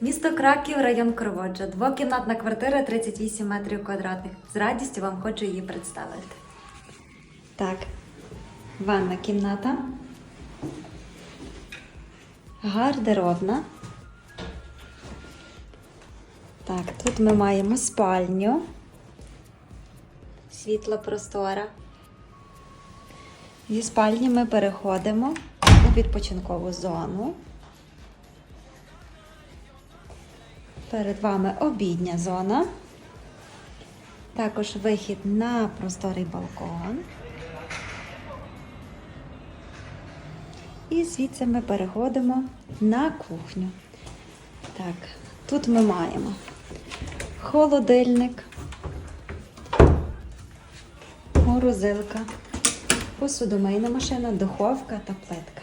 Місто Краків, район Кроводжа. Двокімнатна квартира 38 метрів квадратних. З радістю вам хочу її представити. Так, ванна кімната. Гардеробна. Так, тут ми маємо спальню. Світла простора. Зі спальні ми переходимо у відпочинкову зону. Перед вами обідня зона. Також вихід на просторий балкон. І звідси ми переходимо на кухню. Так, тут ми маємо холодильник, морозилка, посудомийна машина, духовка та плитка.